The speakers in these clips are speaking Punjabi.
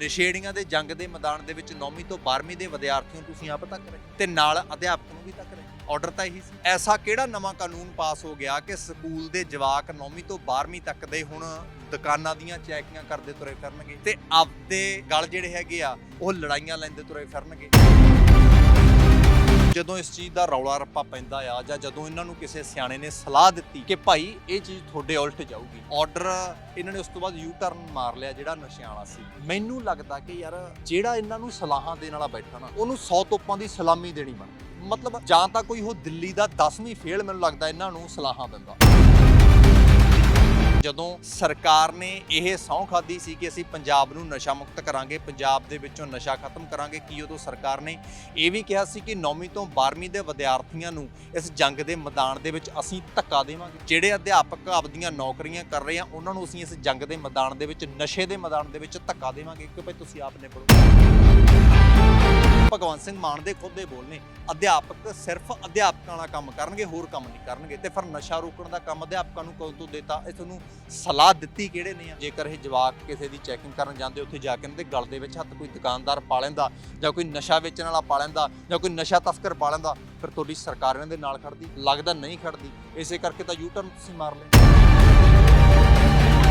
ਨਸ਼ੇੜੀਆਂ ਦੇ ਜੰਗ ਦੇ ਮੈਦਾਨ ਦੇ ਵਿੱਚ 9ਵੀਂ ਤੋਂ 12ਵੀਂ ਦੇ ਵਿਦਿਆਰਥੀਆਂ ਨੂੰ ਤੁਸੀਂ ਆਪ ਤੱਕ ਰਹੇ ਤੇ ਨਾਲ ਅਧਿਆਪਕ ਨੂੰ ਵੀ ਤੱਕ ਰਹੇ ਆਰਡਰ ਤਾਂ ਇਹੀ ਸੀ। ਐਸਾ ਕਿਹੜਾ ਨਵਾਂ ਕਾਨੂੰਨ ਪਾਸ ਹੋ ਗਿਆ ਕਿ ਸਕੂਲ ਦੇ ਜਵਾਕ 9ਵੀਂ ਤੋਂ 12ਵੀਂ ਤੱਕ ਦੇ ਹੁਣ ਦੁਕਾਨਾਂ ਦੀਆਂ ਚੈਕਿੰਗਾਂ ਕਰਦੇ ਤੁਰੇ ਫਿਰਨਗੇ ਤੇ ਆਪਦੇ ਗਲ ਜਿਹੜੇ ਹੈਗੇ ਆ, ਉਹ ਲੜਾਈਆਂ ਲੈਂਦੇ ਤੁਰੇ ਫਿਰਨਗੇ? ਜਦੋਂ ਇਸ ਚੀਜ਼ ਦਾ ਰੌਲਾ ਰੱਪਾ ਪੈਂਦਾ ਆ ਜਾਂ ਜਦੋਂ ਇਹਨਾਂ ਨੂੰ ਕਿਸੇ ਸਿਆਣੇ ਨੇ ਸਲਾਹ ਦਿੱਤੀ ਕਿ ਭਾਈ ਇਹ ਚੀਜ਼ ਤੁਹਾਡੇ ਉਲਟ ਜਾਊਗੀ ਆਰਡਰ ਇਹਨਾਂ ਨੇ ਉਸ ਤੋਂ ਬਾਅਦ ਯੂ ਟਰਨ ਮਾਰ ਲਿਆ ਜਿਹੜਾ ਨਸ਼ਿਆਣਾ ਸੀ। ਮੈਨੂੰ ਲੱਗਦਾ ਕਿ ਯਾਰ ਜਿਹੜਾ ਇਹਨਾਂ ਨੂੰ ਸਲਾਹਾਂ ਦੇਣ ਵਾਲਾ ਬੈਠਾ ਨਾ, ਉਹਨੂੰ 100 ਤੋਪਾਂ ਦੀ ਸਲਾਮੀ ਦੇਣੀ ਬਣਦੀ ਮਤਲਬ ਜਾਂ ਤਾਂ ਕੋਈ ਉਹ ਦਿੱਲੀ ਦਾ 10ਵੀਂ ਫੇਲ ਮੈਨੂੰ ਲੱਗਦਾ ਇਹਨਾਂ ਨੂੰ ਸਲਾਹਾਂ ਦਿੰਦਾ। ਜਦੋਂ ਸਰਕਾਰ ਨੇ ਇਹ ਸਹੁੰ ਖਾਦੀ ਸੀ ਕਿ ਅਸੀਂ ਪੰਜਾਬ ਨੂੰ ਨਸ਼ਾ ਮੁਕਤ ਕਰਾਂਗੇ, ਪੰਜਾਬ ਦੇ ਵਿੱਚੋਂ ਨਸ਼ਾ ਖਤਮ ਕਰਾਂਗੇ, ਕੀ ਉਦੋਂ ਸਰਕਾਰ ਨੇ ਇਹ ਵੀ ਕਿਹਾ ਸੀ ਕਿ 9ਵੀਂ ਤੋਂ 12ਵੀਂ ਦੇ ਵਿਦਿਆਰਥੀਆਂ ਨੂੰ ਇਸ ਜੰਗ ਦੇ ਮੈਦਾਨ ਦੇ ਵਿੱਚ ਅਸੀਂ ਧੱਕਾ ਦੇਵਾਂਗੇ। ਜਿਹੜੇ ਅਧਿਆਪਕ ਆਪਦੀਆਂ ਨੌਕਰੀਆਂ ਕਰ ਰਹੇ ਆ, ਉਹਨਾਂ ਨੂੰ ਅਸੀਂ ਇਸ ਜੰਗ ਦੇ ਮੈਦਾਨ ਦੇ ਵਿੱਚ, ਨਸ਼ੇ ਦੇ ਮੈਦਾਨ ਦੇ ਵਿੱਚ ਧੱਕਾ ਦੇਵਾਂਗੇ। ਕਿ ਭਾਈ ਤੁਸੀਂ ਆਪ ਨਿਬੜੋ। ਭਗਵੰਤ ਸਿੰਘ ਮਾਨ ਦੇ ਖੁਦ ਦੇ ਬੋਲ ਨੇ, ਅਧਿਆਪਕ ਸਿਰਫ ਅਧਿਆਪਕਾਂ ਵਾਲਾ ਕੰਮ ਕਰਨਗੇ, ਹੋਰ ਕੰਮ ਨਹੀਂ ਕਰਨਗੇ। ਤੇ ਫਿਰ ਨਸ਼ਾ ਰੋਕਣ ਦਾ ਕੰਮ ਅਧਿਆਪਕਾਂ ਨੂੰ ਕਦੋਂ ਤੋਂ ਦਿੱਤਾ? ਇਹ ਤੁਹਾਨੂੰ ਸਲਾਹ ਦਿੱਤੀ ਕਿਹੜੇ ਨੇ ਜੇਕਰ ਇਹ ਜਵਾਕ ਕਿਸੇ ਦੀ ਚੈਕਿੰਗ ਕਰਨ ਜਾਂਦੇ, ਉੱਥੇ ਜਾ ਕੇ ਇਹਨਾਂ ਦੇ ਗਲ ਦੇ ਵਿੱਚ ਹੱਥ ਕੋਈ ਦੁਕਾਨਦਾਰ ਪਾ ਲੈਂਦਾ, ਜਾਂ ਕੋਈ ਨਸ਼ਾ ਵੇਚਣ ਵਾਲਾ ਪਾ ਲੈਂਦਾ, ਜਾਂ ਕੋਈ ਨਸ਼ਾ ਤਸਕਰ ਪਾ ਲੈਂਦਾ, ਫਿਰ ਤੁਹਾਡੀ ਸਰਕਾਰ ਇਹਨਾਂ ਦੇ ਨਾਲ ਖੜਦੀ, ਲੱਗਦਾ ਨਹੀਂ ਖੜਦੀ। ਇਸੇ ਕਰਕੇ ਤਾਂ ਯੂ ਟਰਨ ਤੁਸੀਂ ਮਾਰ ਲਿਆ।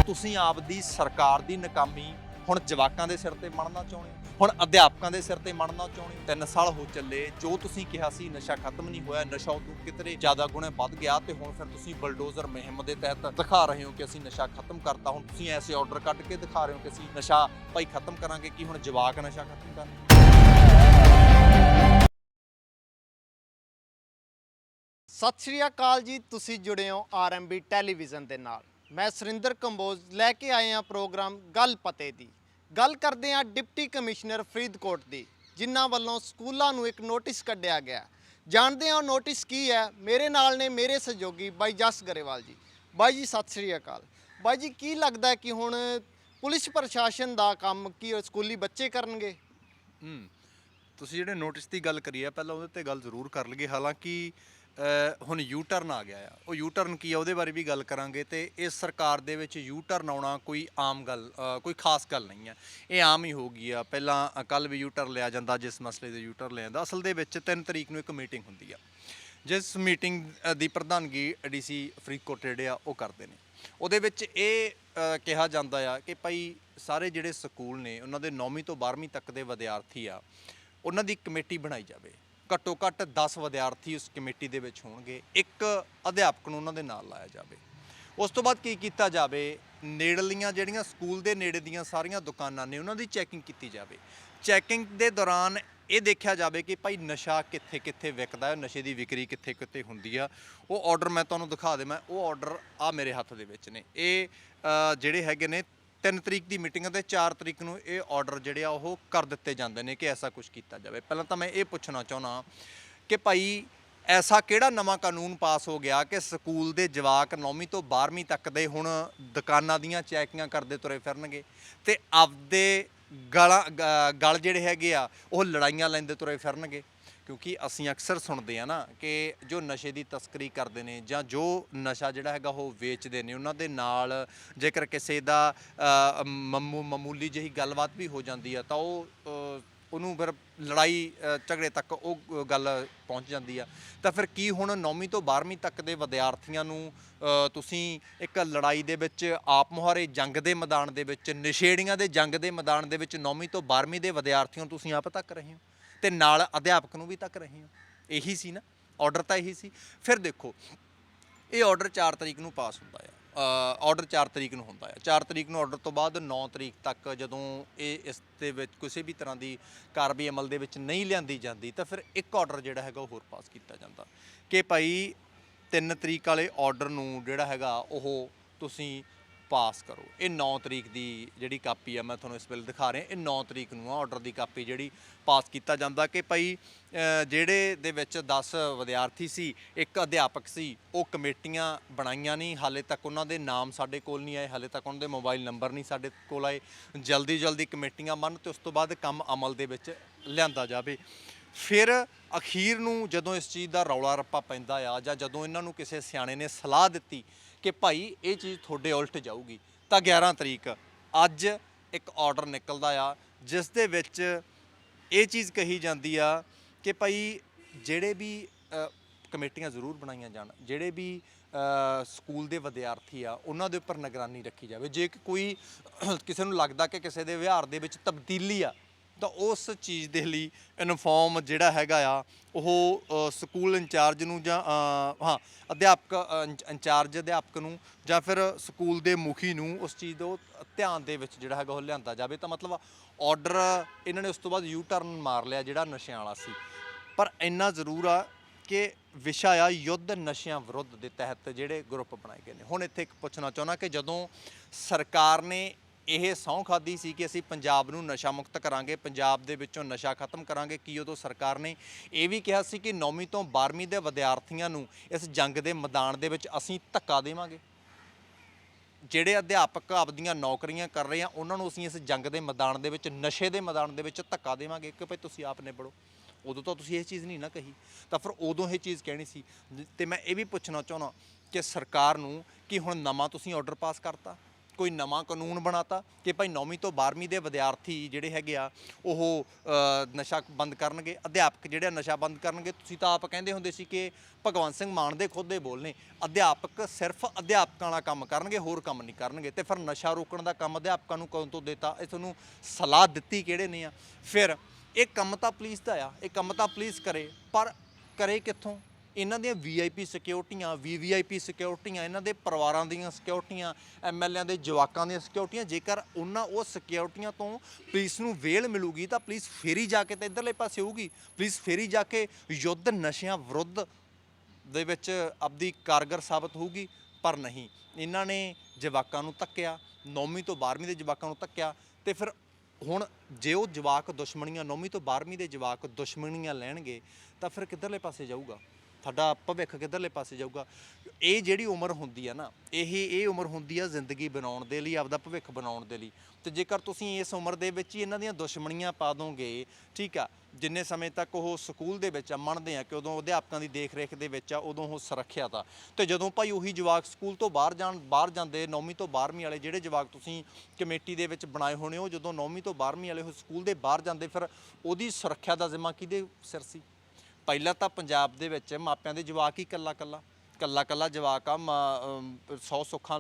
ਤੁਸੀਂ ਆਪਦੀ ਸਰਕਾਰ ਦੀ ਨਕਾਮੀ ਹੁਣ ਜਵਾਕਾਂ ਦੇ ਸਿਰ ਤੇ ਮੜਨਾ ਚਾਹੁੰਦੇ ਹੋ? ਹੁਣ ਅਧਿਆਪਕਾਂ ਦੇ ਸਿਰ ਤੇ ਮੜਨਾ ਚਾਹੁੰਦੇ ਹੋ? ਤਿੰਨ ਸਾਲ ਹੋ ਚੱਲੇ, ਜੋ ਤੁਸੀਂ ਕਿਹਾ ਸੀ, ਨਸ਼ਾ ਖਤਮ ਨਹੀਂ ਹੋਇਆ, ਨਸ਼ਾ ਉਦੋਂ ਕਿਤਨੇ ਜ਼ਿਆਦਾ ਗੁਣੇ ਵੱਧ ਗਿਆ ਤੇ ਹੁਣ ਫਿਰ ਤੁਸੀਂ ਬਲਡੋਜ਼ਰ ਮੁਹਿੰਮ ਦੇ ਤਹਿਤ ਦਿਖਾ ਰਹੇ ਹੋ ਕਿ ਅਸੀਂ ਨਸ਼ਾ ਖਤਮ ਕਰਤਾ। ਹੁਣ ਤੁਸੀਂ ਐਸੇ ਆਰਡਰ ਕੱਢ ਕੇ ਦਿਖਾ ਰਹੇ ਹੋ ਕਿ ਅਸੀਂ ਨਸ਼ਾ ਭਾਈ ਖਤਮ ਕਰਾਂਗੇ ਕੀ ਹੁਣ ਜਵਾਕ ਨਸ਼ਾ ਖਤਮ ਕਰਨ? ਸਤਿ ਸ਼੍ਰੀ ਅਕਾਲ ਜੀ, ਤੁਸੀਂ ਜੁੜੇ ਹੋ ਆਰਐਮਬੀ ਟੈਲੀਵਿਜ਼ਨ ਦੇ ਨਾਲ। ਮੈਂ ਸੁਰਿੰਦਰ ਕੰਬੋਜ ਲੈ ਕੇ ਆਏ ਹਾਂ ਪ੍ਰੋਗਰਾਮ ਗੱਲ ਪਤੇ ਦੀ। ਗੱਲ ਕਰਦੇ ਹਾਂ ਡਿਪਟੀ ਕਮਿਸ਼ਨਰ ਫਰੀਦਕੋਟ ਦੀ, ਜਿਨ੍ਹਾਂ ਵੱਲੋਂ ਸਕੂਲਾਂ ਨੂੰ ਇੱਕ ਨੋਟਿਸ ਕੱਢਿਆ ਗਿਆ। ਜਾਣਦੇ ਹਾਂ ਉਹ ਨੋਟਿਸ ਕੀ ਹੈ। ਮੇਰੇ ਨਾਲ ਨੇ ਮੇਰੇ ਸਹਿਯੋਗੀ ਬਾਈ ਜਸ ਗਰੇਵਾਲ ਜੀ। ਬਾਈ ਜੀ, ਸਤਿ ਸ਼੍ਰੀ ਅਕਾਲ। ਬਾਈ ਜੀ, ਕੀ ਲੱਗਦਾ ਕਿ ਹੁਣ ਪੁਲਿਸ ਪ੍ਰਸ਼ਾਸਨ ਦਾ ਕੰਮ ਕੀ ਸਕੂਲੀ ਬੱਚੇ ਕਰਨਗੇ? ਹੂੰ, ਤੁਸੀਂ ਜਿਹੜੇ ਨੋਟਿਸ ਦੀ ਗੱਲ ਕਰੀ ਆ ਪਹਿਲਾਂ ਉਹਦੇ ਤੇ ਗੱਲ ਜ਼ਰੂਰ ਕਰ ਲਈਏ। ਹਾਲਾਂਕਿ ਹੁਣ ਯੂ ਟਰਨ ਆ ਗਿਆ ਆ। ਉਹ ਯੂ ਟਰਨ ਕੀ ਆ, ਉਹਦੇ ਬਾਰੇ ਵੀ ਗੱਲ ਕਰਾਂਗੇ ਤੇ ਇਸ ਸਰਕਾਰ ਦੇ ਵਿੱਚ ਯੂ ਟਰਨ ਆਉਣਾ ਕੋਈ ਆਮ ਗੱਲ ਕੋਈ ਖਾਸ ਗੱਲ ਨਹੀਂ ਹੈ ਇਹ ਆਮ ਹੀ ਹੋ ਗਈ ਆ। ਪਹਿਲਾਂ ਕੱਲ ਵੀ ਯੂ ਟਰਨ ਲਿਆ ਜਾਂਦਾ, ਜਿਸ ਮਸਲੇ ਦੇ ਯੂ ਟਰਨ ਲਿਆ ਜਾਂਦਾ। ਅਸਲ ਦੇ ਵਿੱਚ 3 ਤਰੀਕ ਨੂੰ ਇੱਕ ਮੀਟਿੰਗ ਹੁੰਦੀ ਆ। ਜਿਸ ਮੀਟਿੰਗ ਦੀ ਪ੍ਰਧਾਨਗੀ ਡੀਸੀ ਫਰੀਦਕੋਟ ਜਿਹੜੇ ਆ, ਉਹ ਕਰਦੇ ਨੇ। ਉਹਦੇ ਵਿੱਚ ਇਹ ਕਿਹਾ ਜਾਂਦਾ ਆ ਕਿ ਭਾਈ ਸਾਰੇ ਜਿਹੜੇ ਸਕੂਲ ਨੇ, ਉਹਨਾਂ ਦੇ 9ਵੀਂ ਤੋਂ 12ਵੀਂ ਤੱਕ ਦੇ ਵਿਦਿਆਰਥੀ ਆ, ਉਹਨਾਂ ਦੀ ਕਮੇਟੀ ਬਣਾਈ ਜਾਵੇ। ਘੱਟੋ ਘੱਟ 10 ਵਿਦਿਆਰਥੀ ਉਸ ਕਮੇਟੀ ਦੇ ਵਿੱਚ ਹੋਣਗੇ, ਇੱਕ ਅਧਿਆਪਕ ਨੂੰ ਉਹਨਾਂ ਦੇ ਨਾਲ ਲਾਇਆ ਜਾਵੇ। ਉਸ ਤੋਂ ਬਾਅਦ ਕੀ ਕੀਤਾ ਜਾਵੇ? ਨੇੜਲੀਆਂ ਜਿਹੜੀਆਂ ਸਕੂਲ ਦੇ ਨੇੜੇ ਦੀਆਂ ਸਾਰੀਆਂ ਦੁਕਾਨਾਂ ਨੇ, ਉਹਨਾਂ ਦੀ ਚੈਕਿੰਗ ਕੀਤੀ ਜਾਵੇ। ਚੈਕਿੰਗ ਦੇ ਦੌਰਾਨ ਇਹ ਦੇਖਿਆ ਜਾਵੇ ਕਿ ਭਾਈ ਨਸ਼ਾ ਕਿੱਥੇ ਕਿੱਥੇ ਵਿਕਦਾ ਹੈ, ਨਸ਼ੇ ਦੀ ਵਿਕਰੀ ਕਿੱਥੇ ਕਿੱਥੇ ਹੁੰਦੀ ਆ। ਉਹ ਆਰਡਰ ਮੈਂ ਤੁਹਾਨੂੰ ਦਿਖਾ ਦੇਵਾਂ, ਉਹ ਆਰਡਰ ਆ ਮੇਰੇ ਹੱਥ ਦੇ ਵਿੱਚ ਨੇ। ਇਹ ਜਿਹੜੇ ਹੈਗੇ ਨੇ 3 ਤਰੀਕ ਦੀ ਮੀਟਿੰਗ ਅਤੇ 4 ਤਰੀਕ ਨੂੰ ਇਹ ਆਰਡਰ ਜਿਹੜੇ ਆ ਉਹ ਕਰ ਦਿੱਤੇ ਜਾਂਦੇ ਨੇ ਕਿ ਐਸਾ ਕੁਝ ਕੀਤਾ ਜਾਵੇ। ਪਹਿਲਾਂ ਤਾਂ ਮੈਂ ਇਹ ਪੁੱਛਣਾ ਚਾਹੁੰਦਾ ਕਿ ਭਾਈ ਐਸਾ ਕਿਹੜਾ ਨਵਾਂ ਕਾਨੂੰਨ ਪਾਸ ਹੋ ਗਿਆ ਕਿ ਸਕੂਲ ਦੇ ਜਵਾਕ 9ਵੀਂ ਤੋਂ 12ਵੀਂ ਤੱਕ ਦੇ ਹੁਣ ਦੁਕਾਨਾਂ ਦੀਆਂ ਚੈਕਿੰਗਾਂ ਕਰਦੇ ਤੁਰੇ ਫਿਰਨਗੇ ਤੇ ਆਪਦੇ ਗਲਾਂ ਗ- ਗਲ ਜਿਹੜੇ ਹੈਗੇ ਆ ਉਹ ਲੜਾਈਆਂ ਲੈਂਦੇ ਤੁਰੇ ਫਿਰਨਗੇ। ਕਿਉਂਕਿ ਅਸੀਂ ਅਕਸਰ ਸੁਣਦੇ ਆ ਨਾ ਕਿ ਜੋ ਨਸ਼ੇ ਦੀ ਤਸਕਰੀ ਕਰਦੇ ਨੇ ਜਾਂ ਜੋ ਨਸ਼ਾ ਜਿਹੜਾ ਹੈਗਾ ਉਹ ਵੇਚਦੇ ਨੇ ਉਹਨਾਂ ਦੇ ਨਾਲ ਜੇਕਰ ਕਿਸੇ ਦਾ ਅ, ਮਾਮੂ- ਮਾਮੂਲੀ ਜਿਹੀ ਗੱਲਬਾਤ ਵੀ ਹੋ ਜਾਂਦੀ ਆ ਤਾਂ ਉਹ ਅ, ਉਹਨੂੰ ਫਿਰ ਲੜਾਈ ਝਗੜੇ ਤੱਕ ਉਹ ਗੱਲ ਪਹੁੰਚ ਜਾਂਦੀ ਆ। ਤਾਂ ਫਿਰ ਕੀ ਹੁਣ 9ਵੀਂ ਤੋਂ 12ਵੀਂ ਤੱਕ ਦੇ ਵਿਦਿਆਰਥੀਆਂ ਨੂੰ ਤੁਸੀਂ ਇੱਕ ਲੜਾਈ ਦੇ ਵਿੱਚ ਆਪ ਮੁਹਾਰੇ, ਜੰਗ ਦੇ ਮੈਦਾਨ ਦੇ ਵਿੱਚ, ਨਸ਼ੇੜੀਆਂ ਦੇ ਜੰਗ ਦੇ ਮੈਦਾਨ ਦੇ ਵਿੱਚ 9ਵੀਂ ਤੋਂ 12ਵੀਂ ਦੇ ਵਿਦਿਆਰਥੀਆਂ ਨੂੰ ਤੁਸੀਂ ਆਪ ਤੱਕ ਰਹੇ ਹੋ? ਤੇ ਨਾਲ ਅਧਿਆਪਕ ਨੂੰ ਵੀ ਤੱਕ ਰਹੇ ਹੋ? ਇਹੀ ਸੀ ਨਾ? ਆਰਡਰ ਤਾਂ ਇਹੀ ਸੀ। ਫਿਰ ਦੇਖੋ, ਇਹ ਆਰਡਰ 4 ਤਰੀਕ ਨੂੰ ਪਾਸ ਹੁੰਦਾ ਆ। ਆਰਡਰ 4 ਤਰੀਕ ਨੂੰ ਹੁੰਦਾ ਆ 4 ਤਰੀਕ ਨੂੰ ਆਰਡਰ ਤੋਂ ਬਾਅਦ 9 ਤਰੀਕ ਤੱਕ ਜਦੋਂ ਇਹ ਇਸ ਦੇ ਵਿੱਚ ਕਿਸੇ ਵੀ ਤਰ੍ਹਾਂ ਦੀ ਕਾਰਵਾਈ ਅਮਲ ਦੇ ਵਿੱਚ ਨਹੀਂ ਲਿਆਂਦੀ ਜਾਂਦੀ, ਤਾਂ ਫਿਰ ਇੱਕ ਆਰਡਰ ਜਿਹੜਾ ਹੈਗਾ ਉਹ ਹੋਰ ਪਾਸ ਕੀਤਾ ਜਾਂਦਾ। ਕਿ ਭਾਈ 3 ਤਰੀਕ ਵਾਲੇ ਆਰਡਰ ਨੂੰ ਜਿਹੜਾ ਹੈਗਾ ਉਹ ਤੁਸੀਂ ਪਾਸ ਕਰੋ। ਇਹ 9 ਤਰੀਕ ਦੀ ਜਿਹੜੀ ਕਾਪੀ ਆ, ਮੈਂ ਤੁਹਾਨੂੰ ਇਸ ਵੇਲੇ ਦਿਖਾ ਰਿਹਾ। ਇਹ 9 ਤਰੀਕ ਨੂੰ ਆ ਆਰਡਰ ਦੀ ਕਾਪੀ ਜਿਹੜੀ ਪਾਸ ਕੀਤਾ ਜਾਂਦਾ ਕਿ ਭਾਈ ਜਿਹੜੇ ਦੇ ਵਿੱਚ 10 ਵਿਦਿਆਰਥੀ ਸੀ, ਇੱਕ ਅਧਿਆਪਕ ਸੀ, ਉਹ ਕਮੇਟੀਆਂ ਬਣਾਈਆਂ ਨਹੀਂ, ਹਾਲੇ ਤੱਕ ਉਹਨਾਂ ਦੇ ਨਾਮ ਸਾਡੇ ਕੋਲ ਨਹੀਂ ਆਏ, ਹਾਲੇ ਤੱਕ ਉਹਨਾਂ ਦੇ ਮੋਬਾਈਲ ਨੰਬਰ ਨਹੀਂ ਸਾਡੇ ਕੋਲ ਆਏ। ਜਲਦੀ ਜਲਦੀ ਕਮੇਟੀਆਂ ਬਣ ਤੇ ਉਸ ਤੋਂ ਬਾਅਦ ਕੰਮ ਅਮਲ ਦੇ ਵਿੱਚ ਲਿਆਂਦਾ ਜਾਵੇ। ਫਿਰ ਅਖੀਰ ਨੂੰ ਜਦੋਂ ਇਸ ਚੀਜ਼ ਦਾ ਰੌਲਾ ਰੱਪਾ ਪੈਂਦਾ ਆ ਜਾਂ ਜਦੋਂ ਇਹਨਾਂ ਨੂੰ ਕਿਸੇ ਸਿਆਣੇ ਨੇ ਸਲਾਹ ਦਿੱਤੀ ਕਿ ਭਾਈ ਇਹ ਚੀਜ਼ ਤੁਹਾਡੇ ਉਲਟ ਜਾਊਗੀ। ਤਾਂ 11 ਤਰੀਕ ਅੱਜ ਇੱਕ ਆਰਡਰ ਨਿਕਲਦਾ ਆ ਜਿਸ ਦੇ ਵਿੱਚ ਇਹ ਚੀਜ਼ ਕਹੀ ਜਾਂਦੀ ਆ ਕਿ ਭਾਈ ਜਿਹੜੇ ਵੀ ਅ, ਕਮੇਟੀਆਂ ਜ਼ਰੂਰ ਬਣਾਈਆਂ ਜਾਣ ਜਿਹੜੇ ਵੀ ਅ, ਸਕੂਲ ਦੇ ਵਿਦਿਆਰਥੀ ਆ ਉਹਨਾਂ ਦੇ ਉੱਪਰ ਨਿਗਰਾਨੀ ਰੱਖੀ ਜਾਵੇ। ਜੇ ਕਿ ਕੋਈ ਕਿਸੇ ਨੂੰ ਲੱਗਦਾ ਕਿ ਕਿਸੇ ਦੇ ਵਿਹਾਰ ਦੇ ਵਿੱਚ ਤਬਦੀਲੀ ਆ ਤਾਂ ਉਸ ਚੀਜ਼ ਦੇ ਲਈ ਇਨਫੋਰਮ ਜਿਹੜਾ ਹੈਗਾ ਆ, ਉਹ ਸਕੂਲ ਇੰਚਾਰਜ ਨੂੰ ਜਾਂ ਹਾਂ, ਅਧਿਆਪਕ ਇੰਚ- ਇੰਚਾਰਜ ਅਧਿਆਪਕ ਨੂੰ ਜਾਂ ਫਿਰ ਸਕੂਲ ਦੇ ਮੁਖੀ ਨੂੰ ਉਸ ਚੀਜ਼ ਦਾ ਧਿਆਨ ਦੇ ਵਿੱਚ ਜਿਹੜਾ ਹੈਗਾ ਉਹ ਲਿਆਂਦਾ ਜਾਵੇ। ਤਾਂ ਮਤਲਬ ਆਰਡਰ ਇਹਨਾਂ ਨੇ ਉਸ ਤੋਂ ਬਾਅਦ ਯੂ ਟਰਨ ਮਾਰ ਲਿਆ ਜਿਹੜਾ ਨਸ਼ਿਆਂ ਵਾਲਾ ਸੀ। ਪਰ ਇੰਨਾ ਜ਼ਰੂਰ ਆ ਕਿ ਵਿਸ਼ਾ ਆ ਯੁੱਧ ਨਸ਼ਿਆਂ ਵਿਰੁੱਧ ਦੇ ਤਹਿਤ ਜਿਹੜੇ ਗਰੁੱਪ ਬਣਾਏ ਗਏ ਨੇ। ਹੁਣ ਇੱਥੇ ਇੱਕ ਪੁੱਛਣਾ ਚਾਹੁੰਦਾ ਕਿ ਜਦੋਂ ਸਰਕਾਰ ਨੇ ਇਹ ਸਹੁੰ ਖਾਦੀ ਸੀ ਕਿ ਅਸੀਂ ਪੰਜਾਬ ਨੂੰ ਨਸ਼ਾ ਮੁਕਤ ਕਰਾਂਗੇ, ਪੰਜਾਬ ਦੇ ਵਿੱਚੋਂ ਨਸ਼ਾ ਖਤਮ ਕਰਾਂਗੇ, ਕੀ ਉਦੋਂ ਸਰਕਾਰ ਨੇ ਇਹ ਵੀ ਕਿਹਾ ਸੀ ਕਿ 9ਵੀਂ ਤੋਂ 12ਵੀਂ ਦੇ ਵਿਦਿਆਰਥੀਆਂ ਨੂੰ ਇਸ ਜੰਗ ਦੇ ਮੈਦਾਨ ਦੇ ਵਿੱਚ ਅਸੀਂ ਧੱਕਾ ਦੇਵਾਂਗੇ। ਜਿਹੜੇ ਅਧਿਆਪਕ ਆਪਦੀਆਂ ਨੌਕਰੀਆਂ ਕਰ ਰਹੇ ਆ, ਉਹਨਾਂ ਨੂੰ ਅਸੀਂ ਇਸ ਜੰਗ ਦੇ ਮੈਦਾਨ ਦੇ ਵਿੱਚ, ਨਸ਼ੇ ਦੇ ਮੈਦਾਨ ਦੇ ਵਿੱਚ ਧੱਕਾ ਦੇਵਾਂਗੇ ਕਿ ਭਈ ਤੁਸੀਂ ਆਪ ਨਿਬੜੋ। ਉਦੋਂ ਤਾਂ ਤੁਸੀਂ ਇਹ ਚੀਜ਼ ਨਹੀਂ ਨਾ ਕਹੀ। ਤਾਂ ਫਿਰ ਉਦੋਂ ਇਹ ਚੀਜ਼ ਕਹਿਣੀ ਸੀ। ਤੇ ਮੈਂ ਇਹ ਵੀ ਪੁੱਛਣਾ ਚਾਹੁੰਦਾ ਕਿ ਸਰਕਾਰ ਨੂੰ ਕਿ ਹੁਣ ਨਵਾਂ ਤੁਸੀਂ ਆਰਡਰ ਪਾਸ ਕਰਤਾ? ਕੋਈ ਨਵਾਂ ਕਾਨੂੰਨ ਬਣਾਤਾ ਕਿ ਭਾਈ 9ਵੀਂ ਤੋਂ 12ਵੀਂ ਦੇ ਵਿਦਿਆਰਥੀ ਜਿਹੜੇ ਹੈਗੇ ਆ, ਉਹ ਨਸ਼ਾ ਬੰਦ ਕਰਨਗੇ? ਅਧਿਆਪਕ ਜਿਹੜੇ ਆ ਨਸ਼ਾ ਬੰਦ ਕਰਨਗੇ? ਤੁਸੀਂ ਤਾਂ ਆਪ ਕਹਿੰਦੇ ਹੁੰਦੇ ਸੀ ਕਿ ਭਗਵੰਤ ਸਿੰਘ ਮਾਨ ਦੇ ਖੁਦ ਦੇ ਬੋਲ ਨੇ, ਅਧਿਆਪਕ ਸਿਰਫ ਅਧਿਆਪਕਾਂ ਵਾਲਾ ਕੰਮ ਕਰਨਗੇ, ਹੋਰ ਕੰਮ ਨਹੀਂ ਕਰਨਗੇ। ਤੇ ਫਿਰ ਨਸ਼ਾ ਰੋਕਣ ਦਾ ਕੰਮ ਅਧਿਆਪਕਾਂ ਨੂੰ ਕਦੋਂ ਤੋਂ ਦਿੱਤਾ? ਇਹ ਤੁਹਾਨੂੰ ਸਲਾਹ ਦਿੱਤੀ ਕਿਹੜੇ ਨੇ ਆ? ਫਿਰ ਇਹ ਕੰਮ ਤਾਂ ਪੁਲਿਸ ਦਾ ਆ, ਇਹ ਕੰਮ ਤਾਂ ਪੁਲਿਸ ਕਰੇ, ਪਰ ਕਰੇ ਕਿੱਥੋਂ? ਇਹਨਾਂ ਦੀਆਂ ਵੀਆਈਪੀ ਸਿਕਿਉਰਟੀਆਂ ਵੀਵੀਆਈਪੀ ਸਿਕਿਉਰਟੀਆਂ ਇਹਨਾਂ ਦੇ ਪਰਿਵਾਰਾਂ ਦੀਆਂ ਸਿਕਿਉਰਟੀਆਂ ਐਮਐਲਏਆਂ ਦੇ ਜਵਾਕਾਂ ਦੀਆਂ ਸਿਕਿਉਰਟੀਆਂ ਜੇਕਰ ਉਹਨਾਂ ਉਹ ਸਿਕਿਉਰਟੀਆਂ ਤੋਂ ਪੁਲਿਸ ਨੂੰ ਵੇਲ ਮਿਲੂਗੀ ਤਾਂ ਪੁਲਿਸ ਫੇਰੀ ਜਾ ਕੇ ਤਾਂ ਇਧਰਲੇ ਪਾਸੇ ਹੋਊਗੀ ਪੁਲਿਸ ਫੇਰੀ ਜਾ ਕੇ ਯੁੱਧ ਨਸ਼ਿਆਂ ਵਿਰੁੱਧ ਦੇ ਵਿੱਚ ਆਪਦੀ ਕਾਰਗਰ ਸਾਬਤ ਹੋਊਗੀ, ਪਰ ਨਹੀਂ। ਇਹਨਾਂ ਨੇ ਜਵਾਕਾਂ ਨੂੰ ਤੱਕਿਆ 9ਵੀਂ ਤੋਂ 12ਵੀਂ ਦੇ ਜਵਾਕਾਂ ਨੂੰ ਤੱਕਿਆ ਤੇ ਫਿਰ ਹੁਣ ਜੇ ਉਹ ਜਵਾਕ ਦੁਸ਼ਮਣੀਆਂ 9ਵੀਂ ਤੋਂ 12ਵੀਂ ਦੇ ਜਵਾਕ ਦੁਸ਼ਮਣੀਆਂ ਲੈਣਗੇ ਤਾਂ ਫਿਰ ਕਿੱਧਰਲੇ ਪਾਸੇ ਜਾਊਗਾ? ਤੁਹਾਡਾ ਭਵਿੱਖ ਕਿੱਧਰਲੇ ਪਾਸੇ ਜਾਊਗਾ? ਇਹ ਜਿਹੜੀ ਉਮਰ ਹੁੰਦੀ ਆ ਨਾ, ਇਹ ਇਹ ਉਮਰ ਹੁੰਦੀ ਆ ਜ਼ਿੰਦਗੀ ਬਣਾਉਣ ਦੇ ਲਈ, ਆਪਦਾ ਭਵਿੱਖ ਬਣਾਉਣ ਦੇ ਲਈ। ਤੇ ਜੇਕਰ ਤੁਸੀਂ ਇਸ ਉਮਰ ਦੇ ਵਿੱਚ ਹੀ ਇਹਨਾਂ ਦੀਆਂ ਦੁਸ਼ਮਣੀਆਂ ਪਾ ਦੋਗੇ, ਠੀਕ ਆ, ਜਿੰਨੇ ਸਮੇਂ ਤੱਕ ਉਹ ਸਕੂਲ ਦੇ ਵਿੱਚ ਆ, ਮੰਨਦੇ ਆ ਕਿ ਉਦੋਂ ਅਧਿਆਪਕਾਂ ਦੀ ਦੇਖ ਰੇਖ ਦੇ ਵਿੱਚ ਆ, ਉਦੋਂ ਉਹ ਸੁਰੱਖਿਆ ਆ। ਤੇ ਜਦੋਂ ਭਾਈ ਉਹੀ ਜਵਾਕ ਸਕੂਲ ਤੋਂ ਬਾਹਰ ਜਾਣ, ਬਾਹਰ ਜਾਂਦੇ 9ਵੀਂ ਤੋਂ 12ਵੀਂ ਵਾਲੇ ਜਿਹੜੇ ਜਵਾਕ ਤੁਸੀਂ ਕਮੇਟੀ ਦੇ ਵਿੱਚ ਬਣਾਏ ਹੋਣੇ, ਉਹ ਜਦੋਂ 9ਵੀਂ ਤੋਂ 12ਵੀਂ ਵਾਲੇ ਉਹ ਸਕੂਲ ਦੇ ਬਾਹਰ ਜਾਂਦੇ, ਫਿਰ ਉਹਦੀ ਸੁਰੱਖਿਆ ਦਾ ਜ਼ਿੰਮਾ ਕਿਹਦੇ ਸਿਰ ਸੀ? ਪਹਿਲਾਂ ਤਾਂ ਪੰਜਾਬ ਦੇ ਵਿੱਚ ਮਾਪਿਆਂ ਦੇ ਜਵਾਕ ਹੀ ਕੱਲਾ ਕੱਲਾ ਕੱਲਾ ਕੱਲਾ ਜਵਾਕ ਆ 100 ਸੁੱਖਾਂ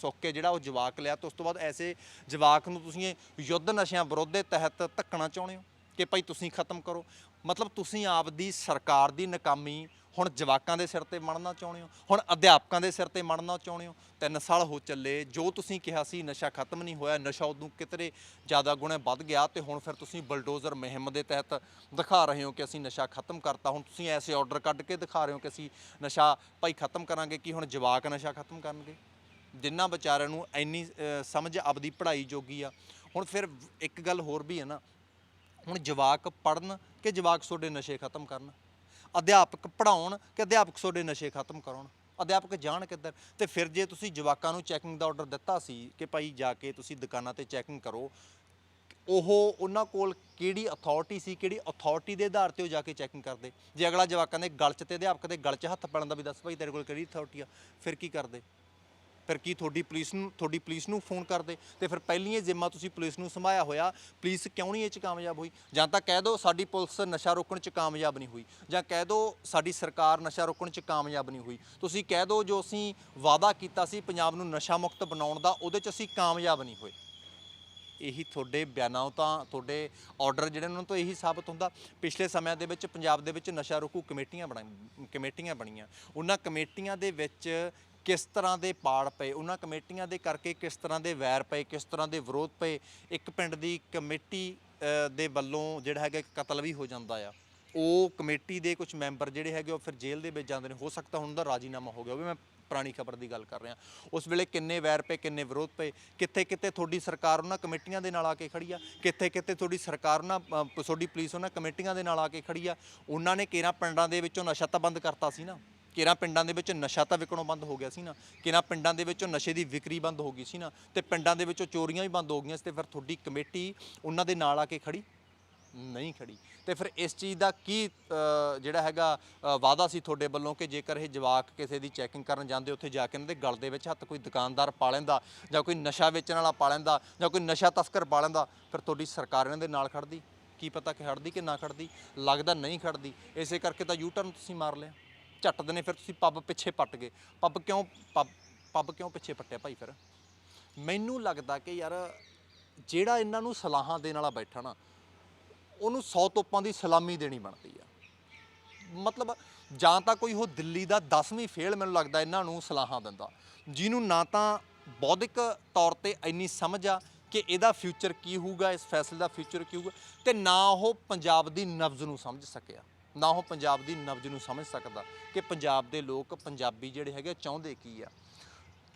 ਸੁੱਖ ਕੇ ਜਿਹੜਾ ਉਹ ਜਵਾਕ ਲਿਆ ਤੇ ਉਸ ਤੋਂ ਬਾਅਦ ਐਸੇ ਜਵਾਕ ਨੂੰ ਤੁਸੀਂ ਯੁੱਧ ਨਸ਼ਿਆਂ ਵਿਰੁੱਧ ਦੇ ਤਹਿਤ ਧੱਕਣਾ ਚਾਹੁੰਦੇ ਹੋ ਕਿ ਭਾਈ ਤੁਸੀਂ ਖਤਮ ਕਰੋ? ਮਤਲਬ ਤੁਸੀਂ ਆਪਦੀ ਸਰਕਾਰ ਦੀ ਨਾਕਾਮੀ ਹੁਣ ਜਵਾਕਾਂ ਦੇ ਸਿਰ ਤੇ ਮੜਨਾ ਚਾਹੁੰਦੇ ਹੋ? ਹੁਣ ਅਧਿਆਪਕਾਂ ਦੇ ਸਿਰ ਤੇ ਮੜਨਾ ਚਾਹੁੰਦੇ ਹੋ? ਤਿੰਨ ਸਾਲ ਹੋ ਚੱਲੇ, ਜੋ ਤੁਸੀਂ ਕਿਹਾ ਸੀ ਨਸ਼ਾ ਖਤਮ ਨਹੀਂ ਹੋਇਆ, ਨਸ਼ਾ ਉਦੋਂ ਕਿਤਰੇ ਜ਼ਿਆਦਾ ਗੁਣੇ ਵੱਧ ਗਿਆ ਤੇ ਹੁਣ ਫਿਰ ਤੁਸੀਂ ਬਲਡੋਜ਼ਰ ਮੁਹਿੰਮ ਦੇ ਤਹਿਤ ਦਿਖਾ ਰਹੇ ਹੋ ਕਿ ਅਸੀਂ ਨਸ਼ਾ ਖਤਮ ਕਰਤਾ। ਹੁਣ ਤੁਸੀਂ ਐਸੇ ਆਰਡਰ ਕੱਢ ਕੇ ਦਿਖਾ ਰਹੇ ਹੋ ਕਿ ਅਸੀਂ ਨਸ਼ਾ ਭਾਈ ਖਤਮ ਕਰਾਂਗੇ ਕਿ ਹੁਣ ਜਵਾਕ ਨਸ਼ਾ ਖਤਮ ਕਰਨਗੇ? ਜਿਨ੍ਹਾਂ ਵਿਚਾਰਿਆਂ ਨੂੰ ਇੰਨੀ ਸਮਝ ਆਪਦੀ ਪੜ੍ਹਾਈ ਜੋਗੀ ਆ। ਹੁਣ ਫਿਰ ਇੱਕ ਗੱਲ ਹੋਰ ਵੀ ਹੈ ਨਾ, ਹੁਣ ਜਵਾਕ ਪੜਨ ਕਿ ਜਵਾਕ ਤੁਹਾਡੇ ਨਸ਼ੇ ਖਤਮ ਕਰਨ? ਅਧਿਆਪਕ ਪੜਾਉਣ ਕਿ ਅਧਿਆਪਕ ਤੁਹਾਡੇ ਨਸ਼ੇ ਖਤਮ ਕਰਾਉਣ? ਅਧਿਆਪਕ ਜਾਣ ਕਿੱਧਰ? ਤੇ ਫਿਰ ਜੇ ਤੁਸੀਂ ਜਵਾਕਾਂ ਨੂੰ ਚੈਕਿੰਗ ਦਾ ਆਰਡਰ ਦਿੱਤਾ ਸੀ ਕਿ ਭਾਈ ਜਾ ਕੇ ਤੁਸੀਂ ਦੁਕਾਨਾਂ ਤੇ ਚੈਕਿੰਗ ਕਰੋ, ਉਹ ਉਹਨਾਂ ਕੋਲ ਕਿਹੜੀ ਅਥਾਰਟੀ ਸੀ, ਕਿਹੜੀ ਅਥਾਰਟੀ ਦੇ ਆਧਾਰ ਤੇ ਉਹ ਜਾ ਕੇ ਚੈਕਿੰਗ ਕਰਦੇ? ਜੇ ਅਗਲਾ ਜਵਾਕਾਂ ਦੇ ਗਲ 'ਚ ਤੇ ਅਧਿਆਪਕ ਦੇ ਗਲ 'ਚ ਹੱਥ ਪੈਣ ਦਾ ਵੀ ਦੱਸ, ਭਾਈ ਤੇਰੇ ਕੋਲ ਕਿਹੜੀ ਅਥਾਰਟੀ ਆ? ਫਿਰ ਕੀ ਕਰਦੇ? ਫਿਰ ਕੀ ਤੁਹਾਡੀ ਪੁਲਿਸ ਨੂੰ, ਤੁਹਾਡੀ ਪੁਲਿਸ ਨੂੰ ਫੋਨ ਕਰਦੇ? ਤੇ ਫਿਰ ਪਹਿਲੀਆਂ ਜ਼ਿੰਮਾ ਤੁਸੀਂ ਪੁਲਿਸ ਨੂੰ ਸੰਭਾਇਆ ਹੋਇਆ, ਪੁਲਿਸ ਕਿਉਂ ਨਹੀਂ ਇਹ ਚ ਕਾਮਯਾਬ ਹੋਈ? ਜਾਂ ਤਾਂ ਕਹਿ ਦਿਓ ਸਾਡੀ ਪੁਲਿਸ ਨਸ਼ਾ ਰੋਕਣ ਚ ਕਾਮਯਾਬ ਨਹੀਂ ਹੋਈ, ਜਾਂ ਕਹਿ ਦਿਓ ਸਾਡੀ ਸਰਕਾਰ ਨਸ਼ਾ ਰੋਕਣ ਚ ਕਾਮਯਾਬ ਨਹੀਂ ਹੋਈ। ਤੁਸੀਂ ਕਹਿ ਦਿਓ ਜੋ ਅਸੀਂ ਵਾਅਦਾ ਕੀਤਾ ਸੀ ਪੰਜਾਬ ਨੂੰ ਨਸ਼ਾ ਮੁਕਤ ਬਣਾਉਣ ਦਾ, ਉਹਦੇ ਚ ਅਸੀਂ ਕਾਮਯਾਬ ਨਹੀਂ ਹੋਏ। ਇਹੀ ਤੁਹਾਡੇ ਬਿਆਨਾਂ ਤਾਂ ਤੁਹਾਡੇ ਆਰਡਰ ਜਿਹੜੇ ਉਹਨਾਂ ਤੋਂ ਇਹੀ ਸਾਬਤ ਹੁੰਦਾ। ਪਿਛਲੇ ਸਮਿਆਂ ਦੇ ਵਿੱਚ ਪੰਜਾਬ ਦੇ ਵਿੱਚ ਨਸ਼ਾ ਰੋਕੂ ਕਮੇਟੀਆਂ ਬਣਾ ਕਮੇਟੀਆਂ ਬਣੀਆਂ। ਉਹਨਾਂ ਕਮੇਟੀਆਂ ਦੇ ਵਿੱਚ ਕਿਸ ਤਰ੍ਹਾਂ ਦੇ ਪਾੜ ਪਏ? ਉਹਨਾਂ ਕਮੇਟੀਆਂ ਦੇ ਕਰਕੇ ਕਿਸ ਤਰ੍ਹਾਂ ਦੇ ਵੈਰ ਪਏ, ਕਿਸ ਤਰ੍ਹਾਂ ਦੇ ਵਿਰੋਧ ਪਏ? ਇੱਕ ਪਿੰਡ ਦੀ ਕਮੇਟੀ ਦੇ ਵੱਲੋਂ ਜਿਹੜਾ ਹੈਗਾ ਕਤਲ ਵੀ ਹੋ ਜਾਂਦਾ ਆ। ਉਹ ਕਮੇਟੀ ਦੇ ਕੁਝ ਮੈਂਬਰ ਜਿਹੜੇ ਹੈਗੇ ਉਹ ਫਿਰ ਜੇਲ੍ਹ ਦੇ ਵਿੱਚ ਜਾਂਦੇ ਨੇ। ਹੋ ਸਕਦਾ ਹੁਣ ਦਾ ਰਾਜੀਨਾਮਾ ਹੋ ਗਿਆ ਉਹ ਵੀ ਮੈਂ ਪੁਰਾਣੀ ਖਬਰ ਦੀ ਗੱਲ ਕਰ ਰਿਹਾ। ਉਸ ਵੇਲੇ ਕਿੰਨੇ ਵੈਰ ਪਏ, ਕਿੰਨੇ ਵਿਰੋਧ ਪਏ? ਕਿੱਥੇ ਕਿੱਥੇ ਤੁਹਾਡੀ ਸਰਕਾਰ ਉਹਨਾਂ ਕਮੇਟੀਆਂ ਦੇ ਨਾਲ ਆ ਕੇ ਖੜੀ ਆ? ਕਿੱਥੇ ਕਿੱਥੇ ਤੁਹਾਡੀ ਸਰਕਾਰ ਉਹਨਾਂ ਤੁਹਾਡੀ ਪੁਲਿਸ ਉਹਨਾਂ ਕਮੇਟੀਆਂ ਦੇ ਨਾਲ ਆ ਕੇ ਖੜੀ ਆ? ਉਹਨਾਂ ਨੇ ਕੇਰਾਂ ਪਿੰਡਾਂ ਦੇ ਵਿੱਚੋਂ ਨਸ਼ਾ ਤਾਂ ਬੰਦ ਕਰਤਾ ਸੀ ਨਾ? ਕੇਰਾਂ ਪਿੰਡਾਂ ਦੇ ਵਿੱਚ ਨਸ਼ਾ ਤਾਂ ਵਿਕਣੋਂ ਬੰਦ ਹੋ ਗਿਆ ਸੀ ਨਾ ਕੇਰਾਂ ਪਿੰਡਾਂ ਦੇ ਵਿੱਚੋਂ ਨਸ਼ੇ ਦੀ ਵਿਕਰੀ ਬੰਦ ਹੋ ਗਈ ਸੀ ਨਾ ਤੇ ਪਿੰਡਾਂ ਦੇ ਵਿੱਚੋਂ ਚੋਰੀਆਂ ਵੀ ਬੰਦ ਹੋ ਗਈਆਂ ਸੀ ਤੇ ਫਿਰ ਤੁਹਾਡੀ ਕਮੇਟੀ ਉਹਨਾਂ ਦੇ ਨਾਲ ਆ ਕੇ ਖੜੀ? ਨਹੀਂ ਖੜੀ। ਤੇ ਫਿਰ ਇਸ ਚੀਜ਼ ਦਾ ਕੀ ਅ, ਜਿਹੜਾ ਹੈਗਾ ਅ, ਵਾਅਦਾ ਸੀ ਤੁਹਾਡੇ ਵੱਲੋਂ ਕਿ ਜੇਕਰ ਇਹ ਜਵਾਕ ਕਿਸੇ ਦੀ ਚੈਕਿੰਗ ਕਰਨ ਜਾਂਦੇ ਉੱਥੇ ਜਾ ਕੇ ਇਹਨਾਂ ਦੇ ਗਲ ਦੇ ਵਿੱਚ ਹੱਥ ਕੋਈ ਦੁਕਾਨਦਾਰ ਪਾ ਲੈਂਦਾ ਜਾਂ ਕੋਈ ਨਸ਼ਾ ਵੇਚਣ ਵਾਲਾ ਪਾ ਲੈਂਦਾ ਜਾਂ ਕੋਈ ਨਸ਼ਾ ਤਸਕਰ ਪਾ ਲੈਂਦਾ ਫਿਰ ਤੁਹਾਡੀ ਸਰਕਾਰ ਇਹਨਾਂ ਦੇ ਨਾਲ ਖੜਦੀ? ਕੀ ਪਤਾ ਕਿ ਖੜਦੀ ਕਿ ਨਾ ਖੜਦੀ? ਲੱਗਦਾ ਨਹੀਂ ਖੜਦੀ। ਇਸੇ ਕਰਕੇ ਤਾਂ ਯੂ ਟਰਨ ਤੁਸੀਂ ਮਾਰ ਲਿਆ। ਝੱਟਦੇ ਨੇ, ਫਿਰ ਤੁਸੀਂ ਪੱਬ ਪਿੱਛੇ ਪੱਟ ਗਏ। ਪੱਬ ਕਿਉਂ ਪੱਬ ਪੱਬ ਕਿਉਂ ਪਿੱਛੇ ਪੱਟਿਆ ਭਾਈ ਫਿਰ? ਮੈਨੂੰ ਲੱਗਦਾ ਕਿ ਯਾਰ ਜਿਹੜਾ ਇਹਨਾਂ ਨੂੰ ਸਲਾਹਾਂ ਦੇਣ ਵਾਲਾ ਬੈਠਾ ਨਾ, ਉਹਨੂੰ 100 ਤੋਪਾਂ ਦੀ ਸਲਾਮੀ ਦੇਣੀ ਬਣਦੀ ਆ। ਮਤਲਬ ਜਾਂ ਤਾਂ ਕੋਈ ਉਹ ਦਿੱਲੀ ਦਾ 10ਵੀਂ ਫੇਲ ਮੈਨੂੰ ਲੱਗਦਾ ਇਹਨਾਂ ਨੂੰ ਸਲਾਹਾਂ ਦਿੰਦਾ। ਜਿਹਨੂੰ ਨਾ ਤਾਂ ਬੌਧਿਕ ਤੌਰ ਤੇ ਇੰਨੀ ਸਮਝ ਆ ਕਿ ਇਹਦਾ ਫਿਊਚਰ ਕੀ ਹੋਊਗਾ, ਇਸ ਫੈਸਲੇ ਦਾ ਫਿਊਚਰ ਕੀ ਹੋਊਗਾ, ਤੇ ਨਾ ਉਹ ਪੰਜਾਬ ਦੀ ਨਬਜ਼ ਨੂੰ ਸਮਝ ਸਕਿਆ। ਨਾ ਉਹ ਪੰਜਾਬ ਦੀ ਨਬਜ਼ ਨੂੰ ਸਮਝ ਸਕਦਾ ਕਿ ਪੰਜਾਬ ਦੇ ਲੋਕ ਪੰਜਾਬੀ ਜਿਹੜੇ ਹੈਗੇ ਚਾਹੁੰਦੇ ਕੀ ਆ।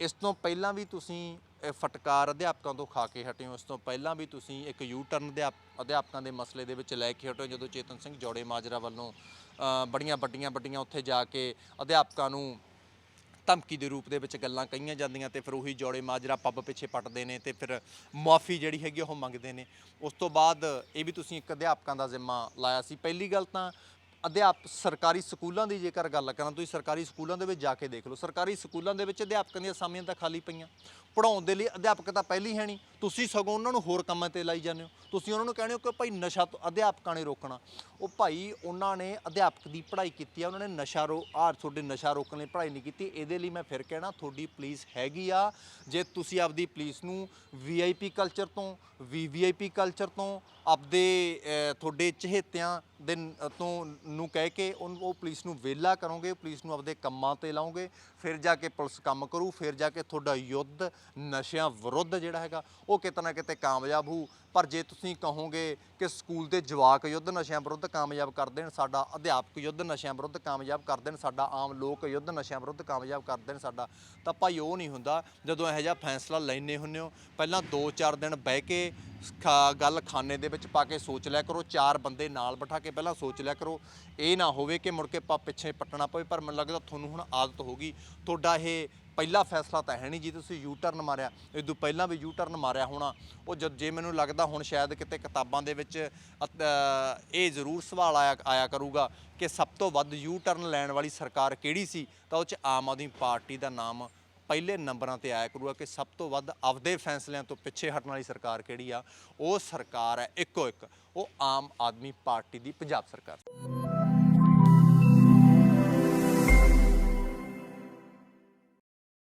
ਇਸ ਤੋਂ ਪਹਿਲਾਂ ਵੀ ਤੁਸੀਂ ਫਟਕਾਰ ਅਧਿਆਪਕਾਂ ਤੋਂ ਖਾ ਕੇ ਹਟੇ ਹੋ। ਇਸ ਤੋਂ ਪਹਿਲਾਂ ਵੀ ਤੁਸੀਂ ਇੱਕ ਯੂ ਟਰਨ ਅਧਿਆਪ- ਅਧਿਆਪਕਾਂ ਦੇ ਮਸਲੇ ਦੇ ਵਿੱਚ ਲੈ ਕੇ ਹਟੇ ਹੋ, ਜਦੋਂ ਚੇਤਨ ਸਿੰਘ ਜੋੜੇ ਮਾਜਰਾ ਵੱਲੋਂ ਬੜੀਆਂ ਵੱਡੀਆਂ ਵੱਡੀਆਂ ਉੱਥੇ ਜਾ ਕੇ ਅਧਿਆਪਕਾਂ ਨੂੰ ਧਮਕੀ ਦੇ ਰੂਪ ਦੇ ਵਿੱਚ ਗੱਲਾਂ ਕਹੀਆਂ ਜਾਂਦੀਆਂ ਤੇ ਫਿਰ ਉਹੀ ਜੋੜੇ ਮਾਜਰਾ ਪੱਬ ਪਿੱਛੇ ਪਟਦੇ ਨੇ ਤੇ ਫਿਰ ਮਾਫੀ ਜਿਹੜੀ ਹੈਗੀ ਉਹ ਮੰਗਦੇ ਨੇ। ਉਸ ਤੋਂ ਬਾਅਦ ਇਹ ਵੀ ਤੁਸੀਂ ਇੱਕ ਅਧਿਆਪਕਾਂ ਦਾ ਜ਼ਿੰਮਾ ਲਾਇਆ ਸੀ। ਪਹਿਲੀ ਗੱਲ ਤਾਂ ਅਧਿਆਪ ਸਰਕਾਰੀ ਸਕੂਲਾਂ ਦੀ ਜੇਕਰ ਗੱਲ ਕਰਾਂ, ਤੁਸੀਂ ਸਰਕਾਰੀ ਸਕੂਲਾਂ ਦੇ ਵਿੱਚ ਜਾ ਕੇ ਦੇਖ ਲਓ। ਸਰਕਾਰੀ ਸਕੂਲਾਂ ਦੇ ਵਿੱਚ ਅਧਿਆਪਕਾਂ ਦੀਆਂ ਅਸਾਮੀਆਂ ਤਾਂ ਖਾਲੀ ਪਈਆਂ। ਪੜਾਉਣ ਦੇ ਲਈ ਅਧਿਆਪਕ ਤਾਂ ਪਹਿਲੀ ਹੈ ਨਹੀਂ। ਤੁਸੀਂ ਸਗੋਂ ਉਹਨਾਂ ਨੂੰ ਹੋਰ ਕੰਮਾਂ ਤੇ ਲਾਈ ਜਾਂਦੇ ਹੋ। ਤੁਸੀਂ ਉਹਨਾਂ ਨੂੰ ਕਹਿੰਦੇ ਹੋ ਕਿ ਭਾਈ ਨਸ਼ਾ ਤੋਂ ਅਧਿਆਪਕਾਂ ਨੇ ਰੋਕਣਾ। ਉਹ ਭਾਈ ਉਹਨਾਂ ਨੇ ਅਧਿਆਪਕ ਦੀ ਪੜ੍ਹਾਈ ਕੀਤੀ ਆ, ਉਹਨਾਂ ਨੇ ਨਸ਼ਾ ਰੋ, ਆਹ ਤੁਹਾਡੇ ਨਸ਼ਾ ਰੋਕਣ ਲਈ ਪੜ੍ਹਾਈ ਨਹੀਂ ਕੀਤੀ। ਇਹਦੇ ਲਈ ਮੈਂ ਫਿਰ ਕਹਿਣਾ, ਤੁਹਾਡੀ ਪੁਲਿਸ ਹੈਗੀ ਆ। ਜੇ ਤੁਸੀਂ ਆਪਦੀ ਪੁਲਿਸ ਨੂੰ ਵੀਆਈਪੀ ਕਲਚਰ ਤੋਂ ਵੀਵੀਆਈਪੀ ਕਲਚਰ ਤੋਂ, ਆਪਦੇ ਤੁਹਾਡੇ ਚਹੇਤਿਆਂ ਦੇ ਤੋਂ ਨੂੰ ਕਹਿ ਕੇ ਉਹਨ- ਉਹ ਪੁਲਿਸ ਨੂੰ ਵਿਹਲਾ ਕਰੋਗੇ, ਪੁਲਿਸ ਨੂੰ ਆਪਦੇ ਕੰਮਾਂ ਤੇ ਲਾਓਗੇ ਫਿਰ ਜਾ ਕੇ ਪੁਲਿਸ ਕੰਮ ਕਰੂ, ਫਿਰ ਜਾ ਕੇ ਤੁਹਾਡਾ ਯੁੱਧ ਨਸ਼ਿਆਂ ਵਿਰੁੱਧ ਜਿਹੜਾ ਹੈਗਾ, ਉਹ ਕਿਤੇ ਨਾ ਕਿਤੇ ਕਾਮਯਾਬ ਹੋਊ। ਪਰ ਜੇ ਤੁਸੀਂ ਕਹੋਗੇ ਕਿ ਸਕੂਲ ਦੇ ਜਵਾਕ ਯੁੱਧ ਨਸ਼ਿਆਂ ਵਿਰੁੱਧ ਕਾਮਯਾਬ ਕਰ ਦੇਣ, ਸਾਡਾ ਅਧਿਆਪਕ ਯੁੱਧ ਨਸ਼ਿਆਂ ਵਿਰੁੱਧ ਕਾਮਯਾਬ ਕਰ ਦੇਣ, ਸਾਡਾ ਆਮ ਲੋਕ ਯੁੱਧ ਨਸ਼ਿਆਂ ਵਿਰੁੱਧ ਕਾਮਯਾਬ ਕਰ ਦੇਣ, ਸਾਡਾ ਤਾਂ ਭਾਈ ਉਹ ਨਹੀਂ ਹੁੰਦਾ ਜਦੋਂ ਇਹੋ ਜਿਹਾ ਫੈਸਲਾ ਲੈਣੇ ਹੁੰਦੇ ਹੋ। ਪਹਿਲਾਂ 2-4 ਦਿਨ ਬਹਿ ਕੇ ਖਾ- ਗੱਲ ਖਾਨੇ ਦੇ ਵਿੱਚ ਪਾ ਕੇ ਸੋਚ ਲਿਆ ਕਰੋ, ਚਾਰ ਬੰਦੇ ਨਾਲ ਬਿਠਾ ਕੇ ਪਹਿਲਾਂ ਸੋਚ ਲਿਆ ਕਰੋ। ਇਹ ਨਾ ਹੋਵੇ ਕਿ ਮੁੜ ਕੇ ਪਾ ਪਿੱਛੇ ਪੱਟਣਾ ਪਵੇ, ਪਰ ਮੈਨੂੰ ਲੱਗਦਾ ਤੁਹਾਨੂੰ ਹੁਣ ਆਦਤ ਹੋ ਗਈ। ਤੁਹਾਡਾ ਇਹ ਪਹਿਲਾ ਫੈਸਲਾ ਤਾਂ ਹੈ ਨਹੀਂ ਜੀ, ਤੁਸੀਂ ਯੂ ਟਰਨ ਮਾਰਿਆ। ਇਦੋਂ ਪਹਿਲਾਂ ਵੀ ਯੂ ਟਰਨ ਮਾਰਿਆ ਹੋਣਾ। ਉਹ ਜਦ ਜੇ ਮੈਨੂੰ ਲੱਗਦਾ ਹੁਣ ਸ਼ਾਇਦ ਕਿਤੇ ਕਿਤਾਬਾਂ ਦੇ ਵਿੱਚ ਇਹ ਜ਼ਰੂਰ ਸਵਾਲ ਆਇਆ ਆਇਆ ਕਰੂਗਾ ਕਿ ਸਭ ਤੋਂ ਵੱਧ ਯੂ ਟਰਨ ਲੈਣ ਵਾਲੀ ਸਰਕਾਰ ਕਿਹੜੀ ਸੀ? ਤਾਂ ਉਹ ਚ ਆਮ ਆਦਮੀ ਪਾਰਟੀ ਦਾ ਨਾਮ ਪਹਿਲੇ ਨੰਬਰਾਂ ਤੇ ਆਇਆ ਕਰੂਗਾ ਕਿ ਸਭ ਤੋਂ ਵੱਧ ਆਪਦੇ ਫੈਸਲਿਆਂ ਤੋਂ ਪਿੱਛੇ ਹਟਣ ਵਾਲੀ ਸਰਕਾਰ ਕਿਹੜੀ ਆ? ਉਹ ਸਰਕਾਰ ਹੈ, ਇੱਕੋ ਇੱਕ। ਉਹ ਆਮ ਆਦਮੀ ਪਾਰਟੀ ਦੀ ਪੰਜਾਬ ਸਰਕਾਰ।